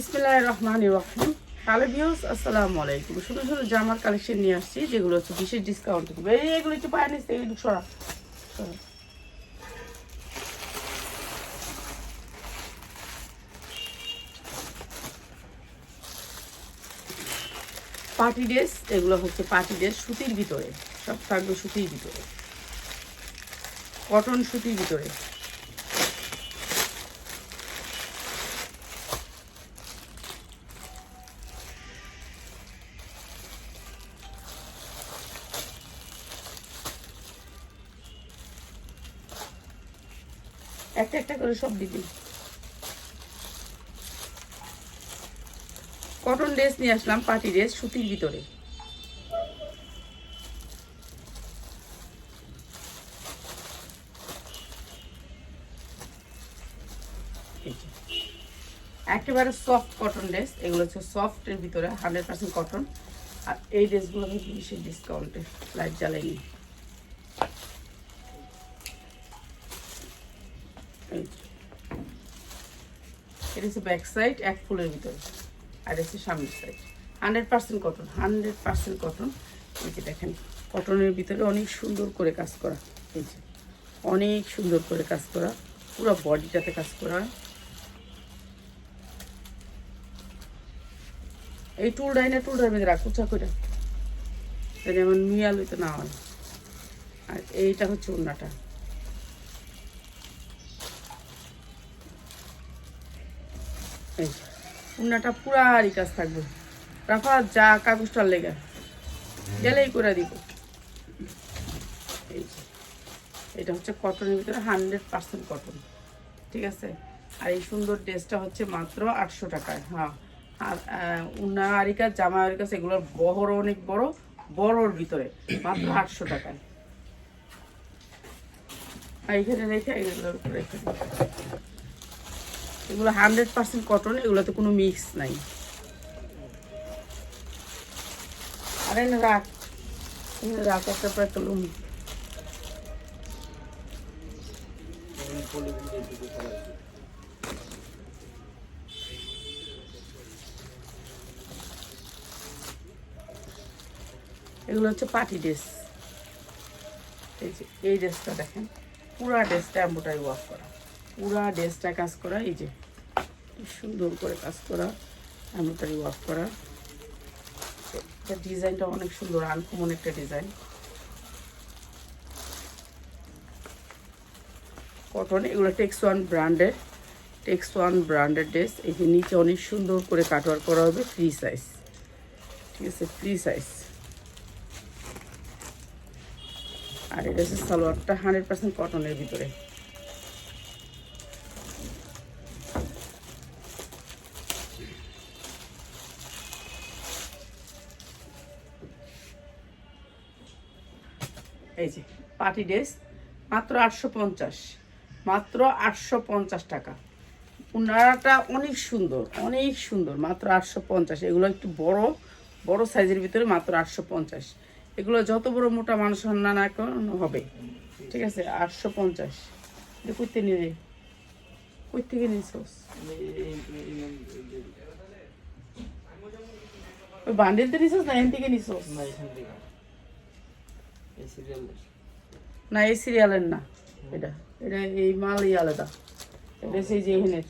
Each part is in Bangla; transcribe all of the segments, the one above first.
বিসমিল্লাহ রহমান রহিম হ্যালো ভিউস আসসালামু আলাইকুম সুন্দর সুন্দর জামার কালেকশন নিয়ে আসছি, যেগুলো হচ্ছে বিশেষ ডিসকাউন্ট এগুলো একটু পায় নিচ্ছে। পার্টি ড্রেস এগুলো হচ্ছে পার্টি ড্রেস সুতির ভিতরে। সব থাকবে সুতির ভিতরে। কটন সুতির ভিতরে। করে সব দিবি। কটন ড্রেস নিয়ে আসলাম পার্টি ড্রেস সুতির ভিতরে। একেবারে সফট কটন ড্রেস এগুলো হচ্ছে সফটের ভিতরে হান্ড্রেড পার্সেন্ট কটন আর এই ড্রেসগুলো আমি বিশেষ ডিসকাউন্টে লাইট জ্বালাইনি। এই এটা হচ্ছে ব্যাক সাইড এক ফুলের ভিতরে। আর হচ্ছে সামনের side hundred percent cotton hundred percent cotton এই যে দেখেন কটনের ভিতরে অনেক সুন্দর করে কাজ করা। এই যে, অনেক সুন্দর করে কাজ করা। পুরো বডিটাতে কাজ করা। এই টুল ডাইনা টুল ডাইনে রাখ, উঁচা করে। তাহলে আমার মিয়াল হইতে না হয় আর এইটা হচ্ছে ওড়নাটা। উন্নাটা পুরারি কাজ থাকবে। রাফা, যা কাগজটার লেগে। গেলেই করে দিব। এই এটা হচ্ছে কটনের ভিতরে হান্ড্রেড পার্সেন্ট কটন ঠিক আছে? আর এই সুন্দর ড্রেসটা হচ্ছে মাত্র আটশো টাকায়। হ্যাঁ। আর উন্না আরিকা জামা আরিকা এগুলোর বহর অনেক বড়, বড়র ভিতরে, মাত্র আটশো টাকায়। আর এখানে রেখে, এগুলোর রেখে। এগুলো হান্ড্রেড পার্সেন্ট কটন এগুলোতে কোনো মিক্স নাই। আরে না, রাখ। রাখ, একটা পর একটা লুম এগুলো হচ্ছে পার্টি ড্রেস। এই যে, এই ড্রেসটা দেখেন। পুরা ড্রেসটা এম্বোটারি ওয়ার্ক করা। পুরা ড্রেসটা কাজ করা, এই যে সুন্দর করে কাজ করা এম্বোটারি ওয়ার্ক করা। এটা ডিজাইনটা অনেক সুন্দর আনকমন একটা ডিজাইন। কটন এগুলো টেক্স ওয়ান ব্র্যান্ডের টেক্স ওয়ান ব্র্যান্ডের ড্রেস এই যে নিচে অনেক সুন্দর করে কাটওয়ার করা হবে ফ্রি সাইজ ঠিক আছে ফ্রি সাইজ আর এটা হচ্ছে সালোয়ারটা হান্ড্রেড পার্সেন্ট কটনের ভিতরে। পার্টি ড্রেস, মাত্র আটশো পঞ্চাশ। মাত্র আটশো পঞ্চাশ টাকা। উনারাটা অনেক সুন্দর অনেক সুন্দর, মাত্র আটশো পঞ্চাশ। এগুলো একটু বড় বড় সাইজের ভিতরে মাত্র আটশো পঞ্চাশ। এগুলো যত বড় মোটা মানুষ না না হবে। ঠিক আছে, আটশো পঞ্চাশ। করতে নিয়ে কই থেকে নিছোস ওই বান্ডেলতে নিছোস না এখান থেকে নিছোস না এই সিরিয়ালের না। এটা এটা এই মাল মালই আলাদা। এটা সেই যে এখানের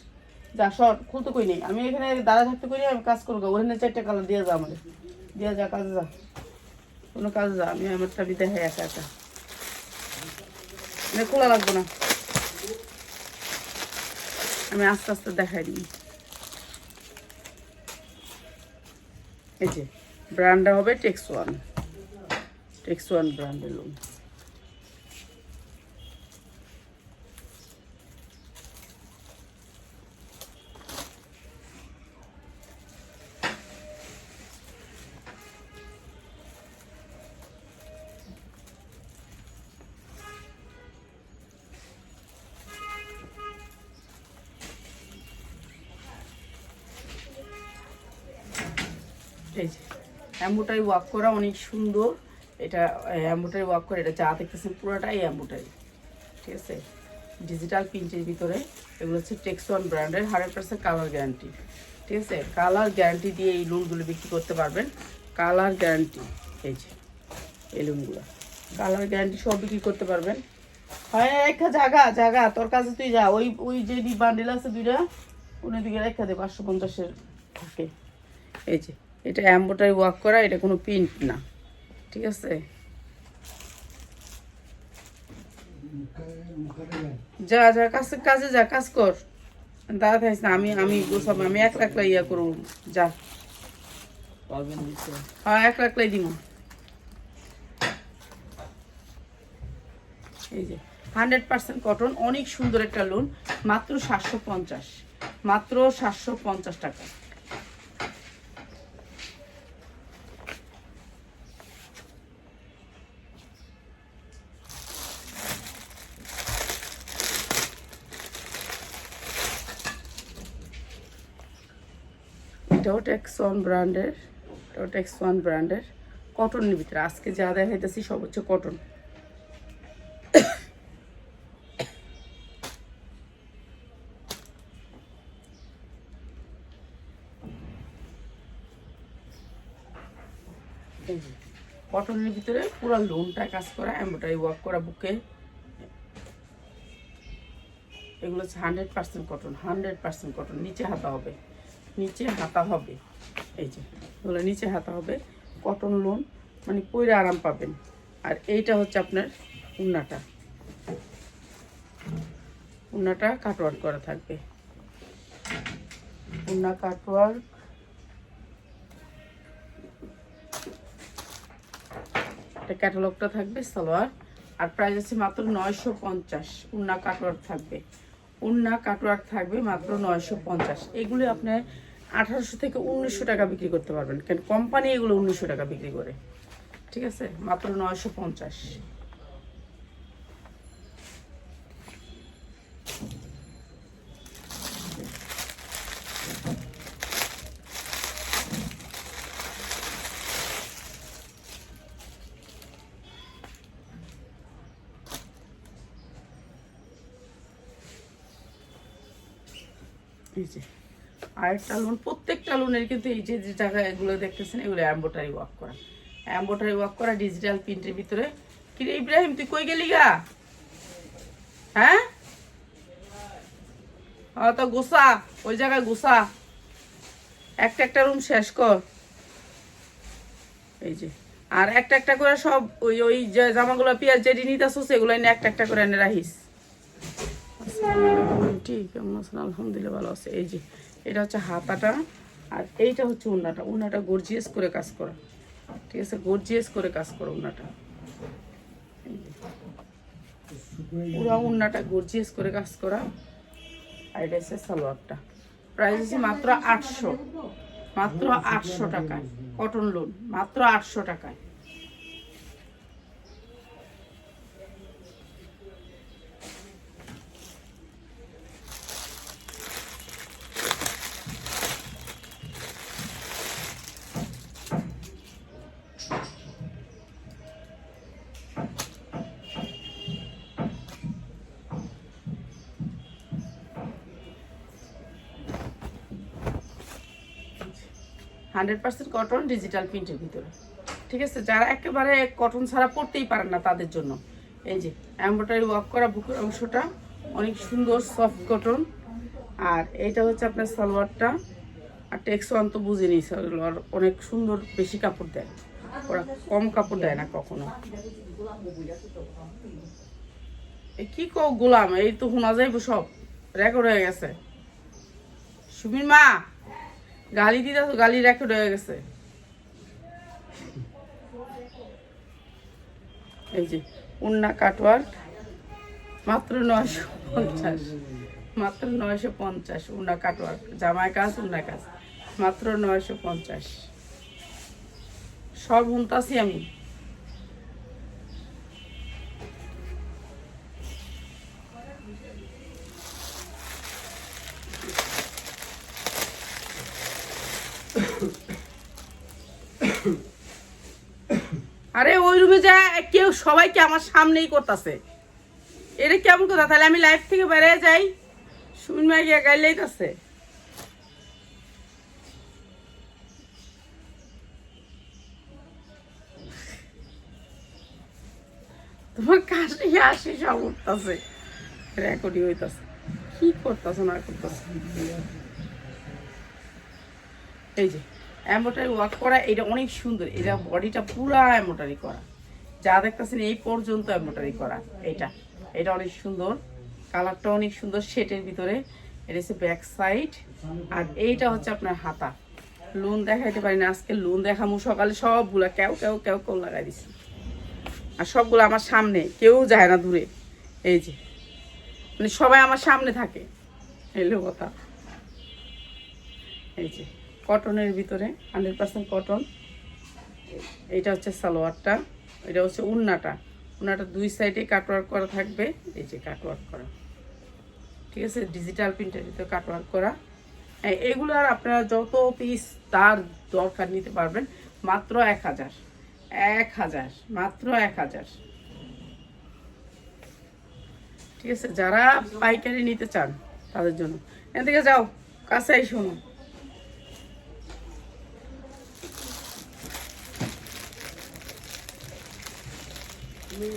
যা শর্ট খুলতে কই নেই। আমি এখানে দাঁড়া থাকতে করি আমি কাজ করব। ওখানে চারটে কালার দিয়ে যা আমাদের। দিয়ে যা, কাজে যা। কোনো কাজে যা, আমি আমারটা বিদায় হয় একা একা। মানে খোলা লাগবে না। আমি আস্তে আস্তে দেখাই দিই। এই যে ব্র্যান্ডটা হবে টেক্স ওয়ান টেক্স ওয়ান ব্র্যান্ডের লোন এই যে ওয়ার্ক করা অনেক সুন্দর। এটা অ্যাম্বোটারি ওয়ার্ক করে, এটা যা দেখতেছেন পুরোটাই অ্যাম্বোটারি ঠিক আছে? ডিজিটাল প্রিন্টের ভিতরে। এগুলো হচ্ছে টেক্স ওয়ান ব্র্যান্ডের হান্ড্রেড পার্সেন্ট কালার গ্যারান্টি ঠিক আছে? কালার গ্যারান্টি দিয়ে এই লোনগুলো বিক্রি করতে পারবেন। কালার গ্যারান্টি এই যে, এই লোনগুলো কালার গ্যারান্টি সব বিক্রি করতে পারবেন। হয় একটা জায়গা জায়গা তোর কাছে তুই যা। ওই ওই যে বান্ডিল আছে দুইটা উনি দিকে রেখা দে, পাঁচশো পঞ্চাশের থাকে। এই যে এটা অ্যাম্বোটারি ওয়ার্ক করা, এটা কোনো প্রিন্ট না। ঠিক আছে? যা যা কাছে কাজে যা, কাজ কর। দাদা থাইস না, আমি আমি গোসাম আমি এক লাখলা ইয়া করব, যা। হ্যাঁ এক লাখলাই দিব। এই যে, হান্ড্রেড পার্সেন্ট কটন, অনেক সুন্দর একটা লোন মাত্র সাতশো পঞ্চাশ। মাত্র সাতশো পঞ্চাশ টাকা। এটাও টেক্স ওয়ান ব্র্যান্ডের এটাও টেক্স ওয়ান ব্র্যান্ডের কটনের ভিতরে। আজকে যা দেখাইতেছি সব হচ্ছে কটন কটনের ভিতরে পুরো লোনটা কাজ করা এমব্রয়ডারি ওয়ার্ক করা বুকে এগুলো হচ্ছে hundred percent cotton hundred percent cotton নিচে হাতা হবে। নিচে হাতা হবে। এই যে এগুলো নিচে হাতা হবে। কটন লোন মানে পইরে আরাম পাবেন। আর এইটা হচ্ছে আপনার উন্নাটা। উন্নাটা কাটওয়ার্ক করা থাকবে। উন্না কাটওয়ার্ক এটা ক্যাটালগটা থাকবে, সালোয়ার। আর প্রাইস আছে মাত্র নয়শো পঞ্চাশ। উন্না কাটওয়ার্ক থাকবে। উন্না কাটওয়ার্ক থাকবে মাত্র নয়শো পঞ্চাশ। এগুলি আপনার আঠারোশো থেকে উনিশশো টাকা বিক্রি করতে পারবেন। কেন কোম্পানি এগুলো উনিশশো টাকা বিক্রি করে। ঠিক আছে? মাত্র নয়শো পঞ্চাশ। এই যে আরেকটা লোন প্রত্যেকটা লোনের কিন্তু এই যে যে জায়গায় এগুলো দেখতেছেন, এগুলো অ্যাম্বোটারি ওয়ার্ক করা। অ্যাম্বোটারি ওয়ার্ক করা ডিজিটাল প্রিন্টের ভিতরে। কিরে ইব্রাহিম, তুই কই গেলি গা? হ্যাঁ? তো গোসা, ওই জায়গায় গোসা। একটা একটা রুম শেষ কর। এই যে, আর একটা একটা করে সব ওই ওই জামাগুলো পেঁয়াজ যেটি নিতেছো সেগুলো এনে একটা একটা করে এনে রাখিস। ঠিক কেমন আছেন আলহামদুলিল্লাহ ভালো আছে। এই যে, এটা হচ্ছে হাতাটা, আর এইটা হচ্ছে উন্নাটা উন্নাটা গর্জিয়াস করে কাজ করা। ঠিক আছে গর্জিয়াস করে কাজ করা উন্নাটা পুরো উন্নাটা গর্জিয়াস করে কাজ করা। আর এটা হচ্ছে সালোয়ারটা। প্রাইস হচ্ছে মাত্র আটশো। মাত্র আটশো টাকায়। কটন লোন মাত্র আটশো টাকায়। হান্ড্রেড পার্সেন্ট কটন ডিজিটাল প্রিন্টের ভিতরে। ঠিক আছে? যারা একেবারে কটন ছাড়া পড়তেই পারেন না তাদের জন্য। এই যে এম্ব্রয়ডারি ওয়ার্ক করা বুকের অংশটা অনেক সুন্দর সফট কটন আর এইটা হচ্ছে আপনার সালোয়ারটা। আর টেক্স ওয়ান তো বুঝিনি সালোয়ার অনেক সুন্দর বেশি কাপড় দেয়। ওরা কম কাপড় দেয় না কখনো। কি কো গোলাম? এই তো শোনা যাইব সব। রেকর্ড হয়ে গেছে। সুমির মা! গালি দিতে তো গালি রেকর্ড হয়ে গেছে। এই যে, উন্না কাটওয়ার্ক, মাত্র নয়শো পঞ্চাশ, মাত্র নয়শো পঞ্চাশ, উন্না কাটওয়ার্ক জামায় কাজ উন্না কাজ, মাত্র নয়শো পঞ্চাশ। সব হুনতাছি আমি। কেউ সবাইকে আমার সামনেই করতেছে। এটা কেমন কথা? তাহলে আমি লাইফ থেকে বেড়ে যাই। সুমিন ভাই গাইলেই তাছে তোমার কাশি আসি সব উঠতেছে? রেকর্ডিং হইতাছে। কি করতেছে, না করতেছে? এই যে অ্যাম্বোটারি ওয়ার্ক করা, এটা অনেক সুন্দর। এটা বডিটা পুরা অ্যাম্বোটারি করা। যা দেখতেছেন এই পর্যন্ত এম্বোটারি করা, এটা। এটা অনেক সুন্দর। কালারটা অনেক সুন্দর সেটের ভিতরে। এটা হচ্ছে ব্যাক সাইড আর এইটা হচ্ছে আপনার হাতা। লোন দেখাইতে পারি না, আজকে লোন দেখামু সকালে সবগুলা। কেউ কেউ কেউ কেউ লাগাই দিছি। আর সবগুলো আমার সামনে, কেউ যায় না দূরে। এই যে। মানে সবাই আমার সামনে থাকে। এলো কথা। এই যে কটনের ভিতরে হান্ড্রেড পার্সেন্ট কটন এইটা হচ্ছে সালোয়ারটা। এটা হচ্ছে উন্নাটা। উন্নাটা দুই সাইডে কাটওয়ার্ক করা থাকবে। এই যে কাটওয়ার্ক করা। ঠিক আছে? ডিজিটাল প্রিন্টের ভিতরে কাটওয়ার্ক করা। হ্যাঁ, এগুলার আপনারা যত পিস তার দরকার নিতে পারবেন মাত্র এক হাজার। এক হাজার মাত্র এক হাজার। ঠিক আছে? যারা পাইকারি নিতে চান তাদের জন্য। থেকে যাও কাছে আই শোনো এগুলো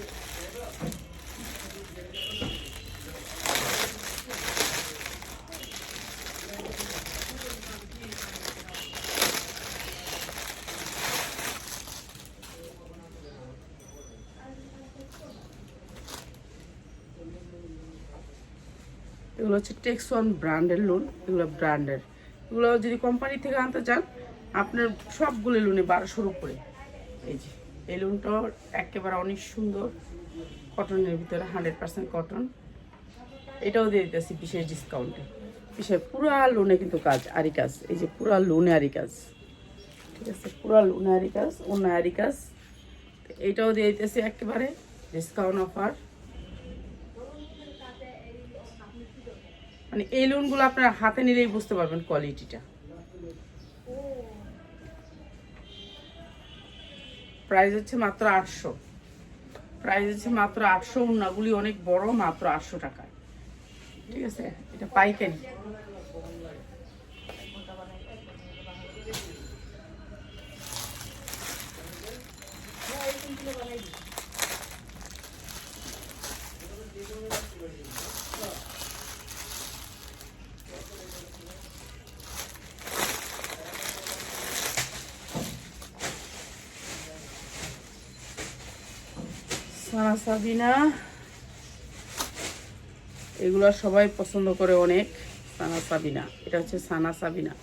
হচ্ছে টেক্স ওয়ান ব্র্যান্ডের লোন এগুলো ব্র্যান্ডের এগুলো যদি কোম্পানি থেকে আনতে চান, আপনার সবগুলো লোনে বারোশোর উপরে। এই যে। এই লোনটাও একেবারে অনেক সুন্দর। কটনের ভিতরে হান্ড্রেড পার্সেন্ট কটন এটাও দিয়ে দিতেছি বিশেষ ডিসকাউন্টে বিশেষ পুরা লোনে কিন্তু কাজ, আরি কাজ। এই যে পুরা লোনে আরি কাজ। ঠিক আছে, পুরা লোনে আরি কাজ অন্য আরি কাজ। তো এইটাও দিয়ে দিতেছি একেবারে ডিসকাউন্ট অফার মানে এই লোনগুলো আপনার হাতে নিলেই বুঝতে পারবেন কোয়ালিটিটা প্রাইস হচ্ছে মাত্র আটশো। প্রাইস হচ্ছে মাত্র আটশো উন্নাগুলি অনেক বড়, মাত্র আটশো টাকা ঠিক আছে? এটা পাইকারি সানা সাবিনা। এগুলো সবাই পছন্দ করে অনেক, সানা সাবিনা। এটা হচ্ছে সানা সাবিনা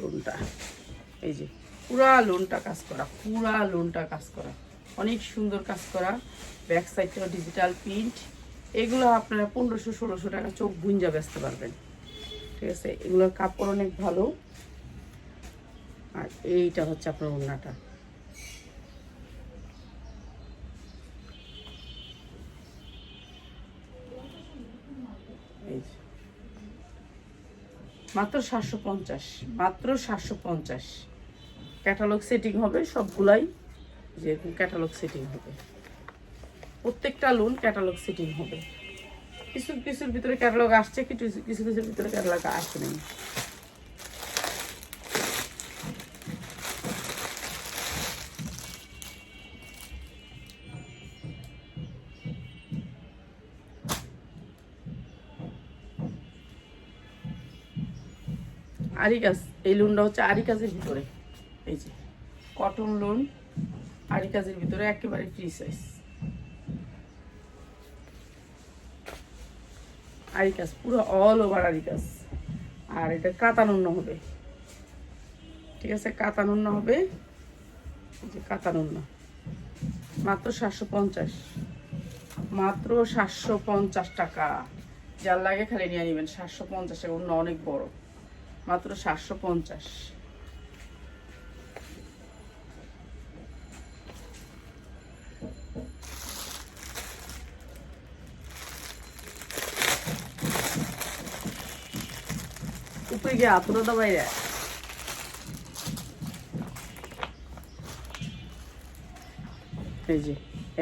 লোনটা। এই যে, পুরা লোনটা কাজ করা, পুরা লোনটা কাজ করা। অনেক সুন্দর কাজ করা। ব্যাক সাইডটাও ডিজিটাল প্রিন্ট এগুলো আপনারা পনেরোশো, ষোলোশো টাকা চোখ গুঞ্জা বেচতে পারবেন। ঠিক আছে? এগুলোর কাপড় অনেক ভালো। আর এইটা হচ্ছে আপনার ওড়নাটা এই যে। মাত্র সাতশো পঞ্চাশ, মাত্র সাতশো পঞ্চাশ। ক্যাটালগ সেটিং হবে, সবগুলাই যেরকম ক্যাটালগ সেটিং হবে। প্রত্যেকটা লোন ক্যাটালগ সেটিং হবে। কিছু, কিছুর ভিতরে ক্যাটালগ আসছে, কিছু কিছু, কিছুর ভিতরে ক্যাটালগ আসে আরিকাস, এই লোনটা হচ্ছে আরিকাসের ভিতরে। এই যে, কটন লোন আরিকাসের ভিতরে, একেবারে ফ্রি সাইজ আরিকাস, পুরো অল ওভার আরিকাস। আর এটা কাতানুন্ন হবে। ঠিক আছে কাতানুন্ন হবে। যে কাতানুন্ন মাত্র সাতশো পঞ্চাশ। মাত্র সাতশো পঞ্চাশ টাকা। যার লাগে খালি নিয়ে নেবেন। সাতশো পঞ্চাশ টাকা অন্য অনেক বড়। মাত্র সাতশো পঞ্চাশ। উপরে গিয়ে আতুরটা বাইরে। এই যে,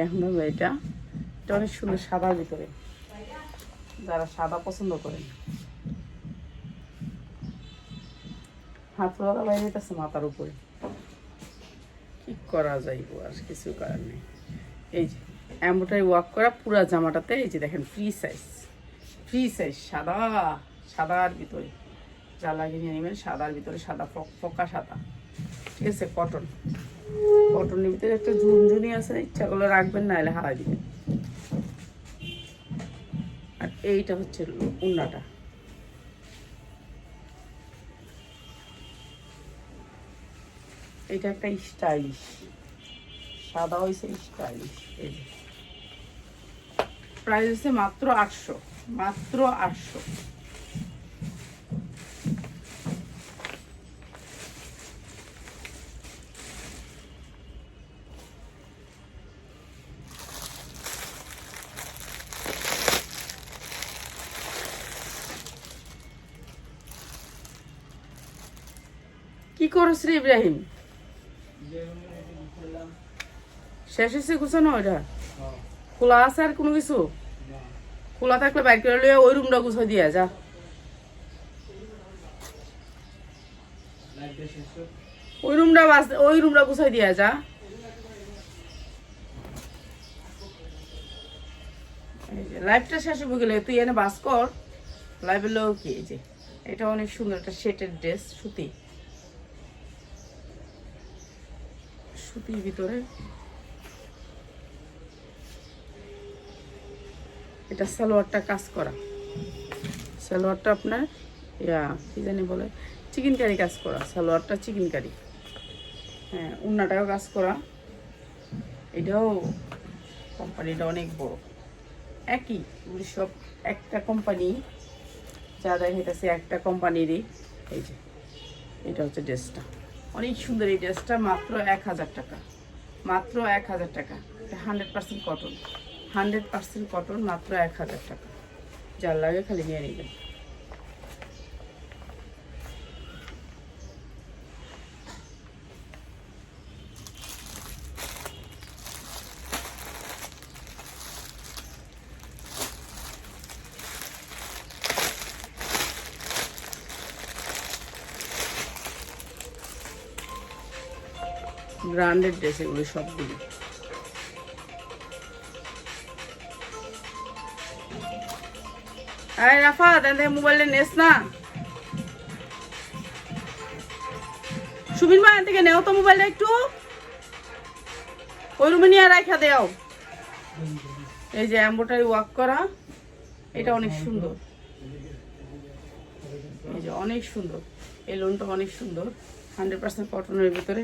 এখন এটা। এটা অনেক সুন্দর সাদার ভিতরে। যারা সাদা পছন্দ করেন। হাত লাগা বাইরে যেতেছে মাথার উপরে। কি করা যাইব আর কিছু করার নেই। এই যে এম্বোটারি ওয়ার্ক করা, পুরা জামাটাতে এই যে দেখেন ফ্রি সাইজ ফ্রি সাইজ সাদা, সাদার ভিতরে। যা লাগিয়ে নিয়ে নেবেন সাদার ভিতরে সাদা ফক- সাদা। ঠিক আছে কটন কটনের ভিতরে একটা ঝুনঝুনি আছে, ইচ্ছা করলে রাখবেন না এলে হারা দিবেন। আর এইটা হচ্ছে উন্নাটা। এটা একটা স্টাইলিশ সাদা হয়েছে স্টাইলিশ প্রাইস হচ্ছে মাত্র আটশো মাত্র আটশো কি করছ ইব্রাহিম শেষ হয়েছে গুছানো ওইটা খোলা আছে আর কোনো কিছু? খোলা থাকলে বাইর করে লিয়ে ওই রুমটা গুছাই দিয়া, যা। ওই রুমটা বাস ওই রুমটা গুছাই দিয়া, যা। লাইফটা শেষ হয়ে গেলে, তুই এনে বাস কর। লাইভের লোক কি, এই যে, এটা অনেক সুন্দর একটা সেটের ড্রেস সুতি। সুতির ভিতরে এটা সালোয়ারটা কাজ করা। সালোয়ারটা আপনার, ইয়া, কি জানি বলে চিকেন কারি কাজ করা। সালোয়ারটা চিকেন কারি হ্যাঁ উন্নাটাও কাজ করা। এটাও কোম্পানিটা অনেক বড়। একই সব একটা কোম্পানি। যা দেখাইতেছে একটা কোম্পানিরই। এই যে, এটা হচ্ছে ড্রেসটা। অনেক সুন্দর এই ড্রেসটা, মাত্র এক হাজার টাকা। মাত্র এক হাজার টাকা। এটা hundred percent cotton hundred percent cotton মাত্র এক হাজার টাকা। যার লাগে খালি নিয়ে নেবেন। ব্র্যান্ডেড ড্রেস এগুলো সবগুলো। আরে রাফা দেন মোবাইলে নেস না। সুবিন এখান থেকে নেও তো মোবাইলটা একটু। ওই রুমে নিয়ে রাখা দেও। এই যে এম্বোটারি ওয়াক করা, এটা অনেক সুন্দর। এই যে অনেক সুন্দর। এই লোনটা অনেক সুন্দর। হান্ড্রেড পার্সেন্ট কটনের ভিতরে।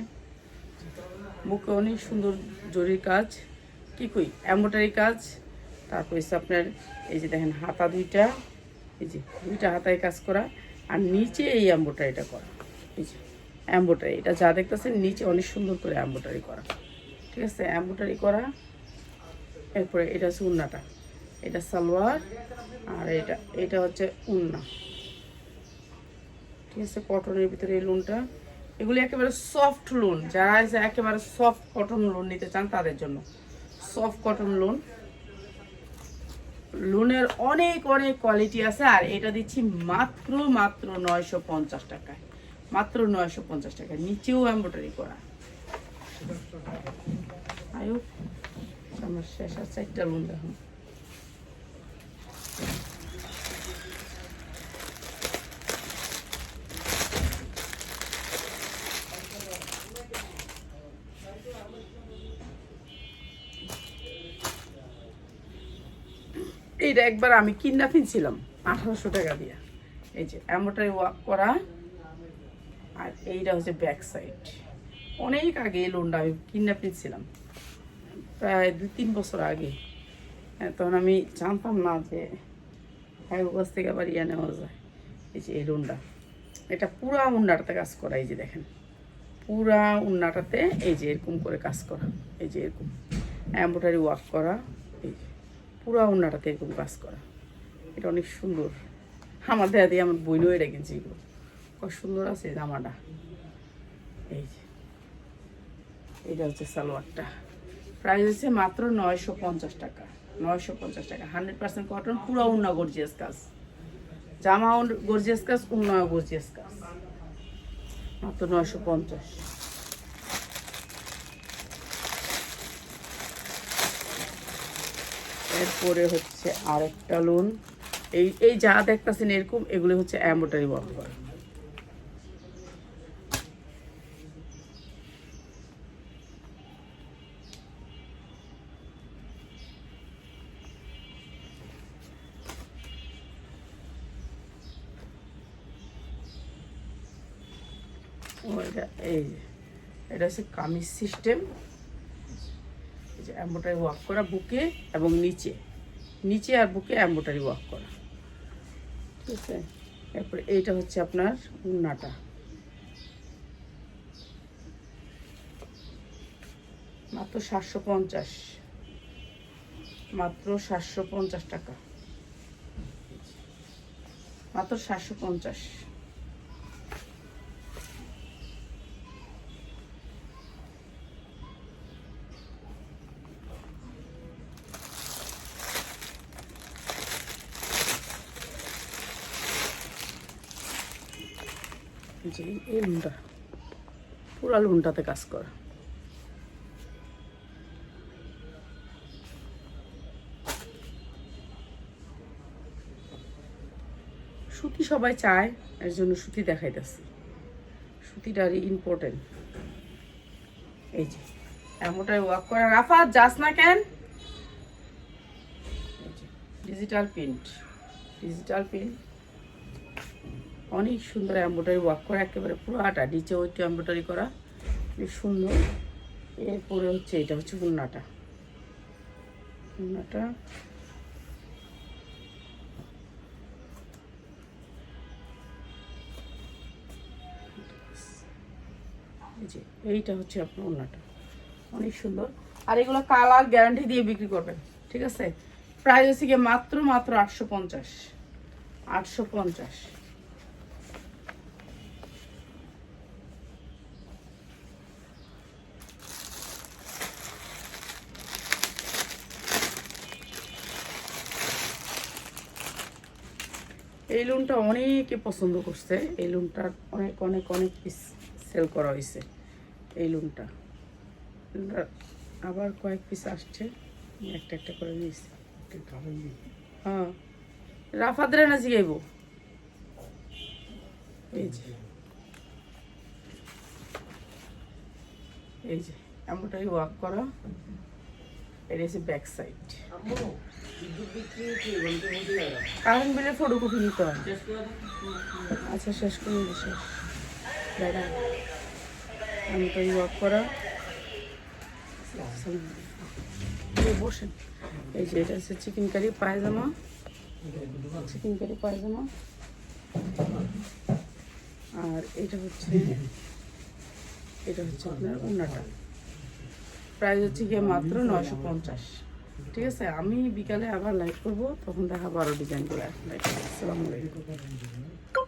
বুকে অনেক সুন্দর জরির কাজ। কি কই? এম্বোটারি কাজ। তারপর হচ্ছে আপনার এই যে দেখেন হাতা দুইটা, এই যে দুইটা হাতায় কাজ করা, আর নিচে এই এম্বোটারিটা করা, এই যে এম্বোটারি এটা যা দেখতেছেন নিচে অনেক সুন্দর করে এম্বোটারি করা, ঠিক আছে? এম্বোটারি করা, এরপরে এটা হচ্ছে উন্নাটা, এটা সালোয়ার, আর এটা এটা হচ্ছে উন্না, ঠিক আছে? কটনের ভিতরে এই লোনটা এগুলি একেবারে সফট লোন যারা একেবারে সফট কটন লোন নিতে চান তাদের জন্য সফট কটন লোন লোনের অনেক অনেক কোয়ালিটি আছে, আর এটা দিচ্ছি মাত্র মাত্র নয়শো পঞ্চাশ টাকায়। মাত্র নয়শো পঞ্চাশ টাকায়, নিচেও এম্ব্রয়ডারি করা। আয়ু আমার শেষ আর চারটা লোন দেখুন এইটা একবার আমি কিনা ফিনছিলাম আঠারোশো টাকা দিয়ে। এই যে এমনটাই ওয়াক করা। আর এইটা হচ্ছে ব্যাক সাইড অনেক আগে এই লোনটা আমি কিনা ফিনছিলাম প্রায় দু তিন বছর আগে। হ্যাঁ, তখন আমি জানতাম না যে এক কাছ থেকে আবার ইয়ে নেওয়া যায়। এই যে এই লোনটা এটা পুরা উন্নাটাতে কাজ করা এই যে দেখেন। পুরা উন্নাটাতে এই যে এরকম করে কাজ করা এই যে এরকম। এম্ব্রয়ডারি ওয়ার্ক করা এই যে। পুরা উন্নাটাতে এরকম কাজ করা। এটা অনেক সুন্দর। আমার দেয়া দিয়ে আমার বইনও এটা কিনছি এগুলো। কত সুন্দর আছে জামাটা। এই যে। এটা হচ্ছে সালোয়ারটা। প্রাইস হচ্ছে মাত্র নয়শো পঞ্চাশ টাকা। নয়শো পঞ্চাশ টাকা। হান্ড্রেড পার্সেন্ট কটন পুরো উন্না গর্জিয়াস কাজ। জামা গর্জিয়াস কাজ উন্না গর্জিয়াস কাজ। মাত্র নয়শো পঞ্চাশ। এরপরে হচ্ছে আরেকটা লোন এই এই যা দেখতেছেন এরকম, এগুলো হচ্ছে অ্যাম্বোটারি ওয়ার্ক করা। ও, এটা এই, এটা হচ্ছে কামিজ সিস্টেম যে অ্যাম্বোটারি ওয়ার্ক করা বুকে এবং নিচে। নিচে আর বুকে অ্যাম্বোটারি ওয়াক করা। ঠিক আছে? এরপরে এইটা হচ্ছে আপনার উন্নাটা। মাত্র সাতশো পঞ্চাশ। মাত্র সাতশো পঞ্চাশ টাকা। মাত্র সাতশো পঞ্চাশ। যে এই লুনটা পুরা লুনটাতে কাজ করা। সুতি সবাই চায়, এর জন্য সুতি দেখাইতেছি। সুতিটারই ইম্পর্টেন্ট এই যে, এমনটাই ওয়াক করা। রাফা, যাস না কেন? ডিজিটাল প্রিন্ট ডিজিটাল প্রিন্ট অনেক সুন্দর এম্ব্রয়ডারি ওয়ার্ক করা, একেবারে পুরো পুরোটা নিচে ওইটা এম্ব্রয়ডারি করা, বেশ সুন্দর। এরপরে হচ্ছে এটা হচ্ছে উন্নাটা। উন্নাটা। যে, এইটা হচ্ছে আপনার উন্নাটা। অনেক সুন্দর। আর এগুলো কালার গ্যারান্টি দিয়ে বিক্রি করবেন, ঠিক আছে? প্রাইস হচ্ছে মাত্র মাত্র আটশো পঞ্চাশ। আটশো পঞ্চাশ। এই লোনটা অনেকে পছন্দ করছে। এই লোনটার অনেক অনেক অনেক পিস সেল করা হয়েছে এই লোনটা আবার কয়েক পিস আসছে একটা একটা করে নিয়েছি। হ্যাঁ। রাফাদরে না জিগাইব এই যে। এই যে এমনটাই ওয়াক করা। এটা হচ্ছে ব্যাক সাইড কারেন্ট বিলের ফটোকপি নিতে হয় আচ্ছা শেষ করে শেষ। দাদা আমি তো ওয়ার্ক করা। এই বসেন। এই যে এটা হচ্ছে চিকেন কারি পায়জামা। চিকেন কারি পায়জামা। আর এটা হচ্ছে এটা হচ্ছে আপনার উন্নাটা। প্রাইস হচ্ছে গিয়ে মাত্র নয়শো পঞ্চাশ। ঠিক আছে? আমি বিকালে আবার লাইভ করব, তখন দেখাবো বারো ডিজাইন করে। আসসালামু আলাইকুম।